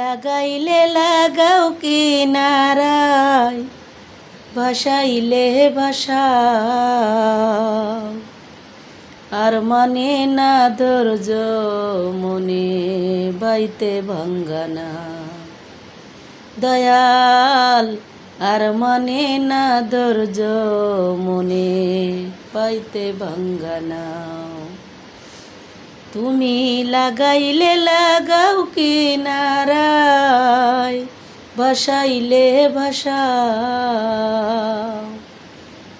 লাগাইলে লাগাও কিনারায় ভাসাইলে ভাষা আর মানে না ধৈর্য, মনে বাইতে ভাঙ্গানা দয়াল, আর মানে না ধৈর্য, মনে পাইতে ভাঙ্গানা তুমি লাগাইলে লাগাও কি কিনারায় ভাসাইলে ভাষা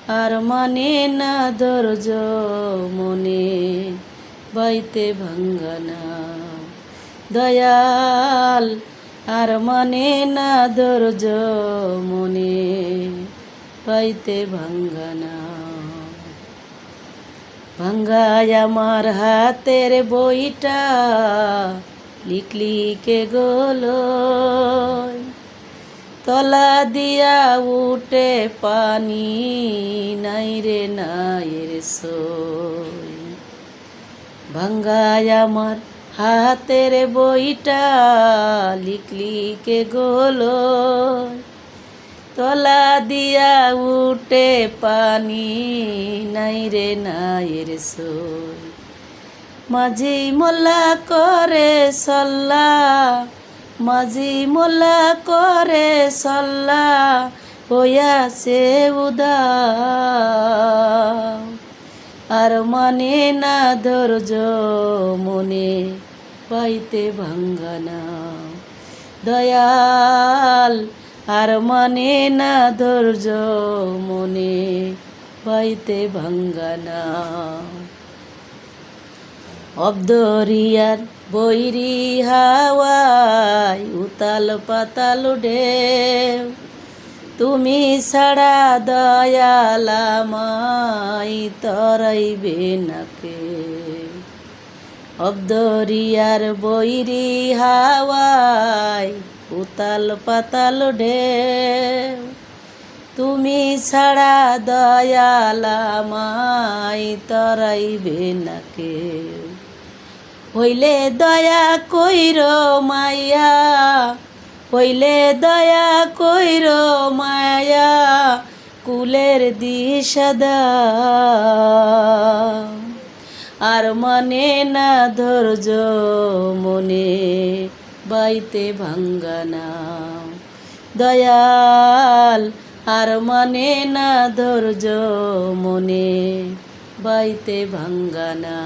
আর মানে না ধৈর্য, মনে বাইতে ভাঙ্গানা দয়াল, আর মানে না ধৈর্য, মনে বাইতে ভাঙ্গানা ভাঙ্গায় আমার হাতের বইটা লিখলি কে গোলো তলা দিয়া উঠে পানি নাই রে নাই রে সই। ভাঙ্গায় আমার হাতের বইটা লিখলি কে গোলো তলা দিয়া উঠে পানি নাই রে নাই রে সই মাঝি মোলা করে সল্লা মাঝি মোলা করে সল্লা, হইয়াছে উদা আর মানে না ধৈর্য মনে পাইতে ভাঙ্গানা দয়াল আর মানে না ধৈর্য, মনে পাইতে ভাঙ্গানা অবদরিয়ার বৈরি হাওয়ায় উতাল পাতাল ঢেউ, তুমি ছাড়া দয়ালামাই তরাইবে নাকে অবদরিয়ার বৈরি হাওয়ায় উতাল পাতাল ঢেউ তুমি ছাড়া দয়ালা দয়ালামাই তরাইবে না কেউ। হইলে দয়া কইর মায়া, হইলে দয়া কইর মায়া, কুলের দিশাদা আর মনে না ধৈর্য মনে বাইতে ভাঙ্গানা। দয়াল আর মানে না ধৈর্য মনে বাইতে ভাঙ্গানা।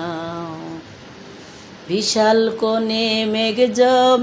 বিশাল কোণে মেঘ জমে